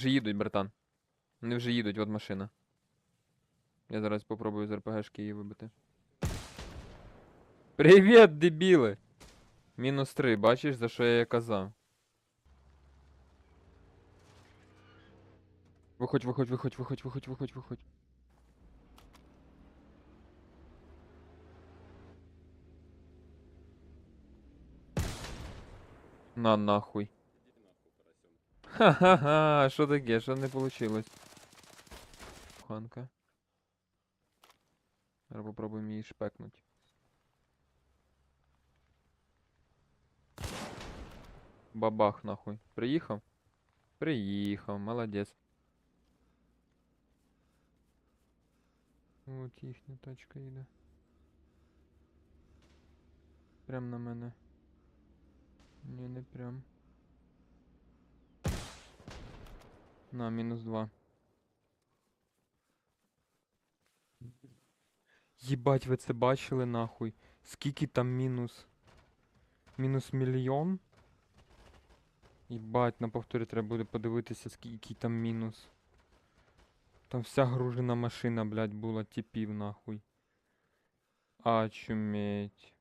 Вже їдуть, братан. Вони вже їдуть, от машина. Я зараз попробую з РПГшки її вибити. Привіт, дебіли! Мінус 3, бачиш, за що я і казав. Виходь, виходь, виходь, виходь, виходь, виходь, виходь. На нахуй. Ха-ха-ха, що таке? Що не получилось? Ханка. Зараз попробуємо її шпекнуть. Бабах нахуй. Приїхав? Приїхав, молодець. От їхня тачка йде. Прям на мене. Ні, не прям. На, мінус два. Єбать, ви це бачили нахуй? Скільки там мінус? Мінус мільйон? Єбать, на повторі треба буде подивитися, скільки там мінус. Там вся гружена машина, блядь, була типів нахуй. Очуметь.